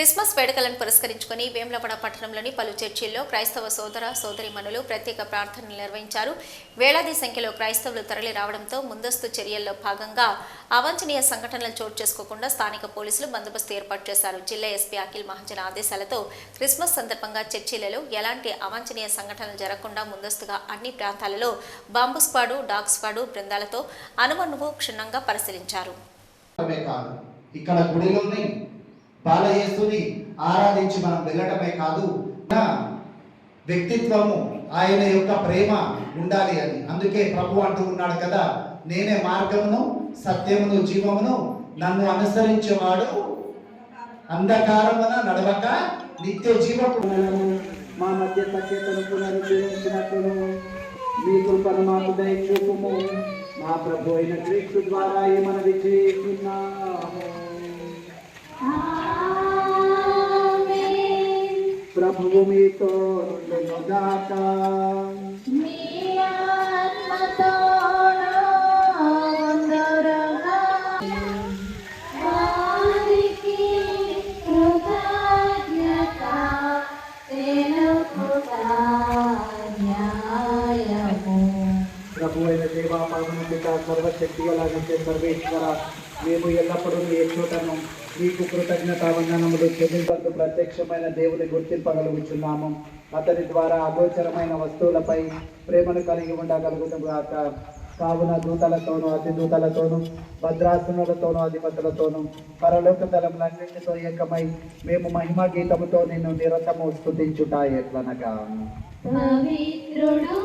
Christmas వేడుకలను పురస్కరించుకుని వేములవాడ పట్టణంలోని పలు చర్చిల్లో క్రైస్తవ సోదర సోదరిమణులు ప్రత్యేక ప్రార్థనలు నిర్వహించారు. వేలాది సంఖ్యలో క్రైస్తవులు తరలి రావడంతో ముందస్తు చర్యల్లో భాగంగా అవాంఛనీయ సంఘటనలు చోటు చేసుకోకుండా స్థానిక పోలీసులు బందోబస్తు ఏర్పాటు చేశారు. జిల్లా ఎస్పీ అఖిల్ మహాజన్ ఆదేశాలతో క్రిస్మస్ సందర్భంగా చర్చిలలో ఎలాంటి అవాంఛనీయ సంఘటనలు జరగకుండా ముందస్తుగా అన్ని ప్రాంతాలలో బాంబు స్క్వాడు డాగ్ స్క్వాడు బృందాలతో అనుమనువు క్షుణ్ణంగా పరిశీలించారు. ఇక్కడ బాలయేసుని ఆరాధించి మనం వెళ్ళటమే కాదు నా వ్యక్తిత్వము ఆయన యొక్క ప్రేమ ఉండాలి అని. అందుకే ప్రభు అంటూ ఉన్నాడు కదా నేనే మార్గమును సత్యమును జీవమును నన్ను అనుసరించేవాడు అంధకారమున నడవక నిత్య జీవపు మా మధ్య సఖ్యతను పునరుద్ధరించినట్లును మీ కృపను మాకు దయచూపుము మా ప్రభు అయిన క్రీస్తు ద్వారా ఈ మనవి చేస్తున్నాము Brahma Vomitor Vendata. Mi ప్రభు అయిన దేవా పరమపిత సర్వశక్తి అలాగంటే సర్వేశ్వర. మేము ఎల్లప్పుడూ మీ చోటను మీకు కృతజ్ఞత వందనములు చెల్లింపకు ప్రత్యక్షమైన దేవుని గుర్తింపగలుగుచున్నాము. అతని ద్వారా అగోచరమైన వస్తువులపై ప్రేమను కలిగి ఉండగలుగుతాము గాక. కావున దూతలతోనూ అతి దూతలతోనూ భద్రాసనులతోనూ అధిపతులతోనూ పరలోక తలములన్నింటితో ఏకమై మేము మహిమ గీతముతో నిన్ను నిరతము స్థుతించుట ఎట్లనగా? పవిత్రుడు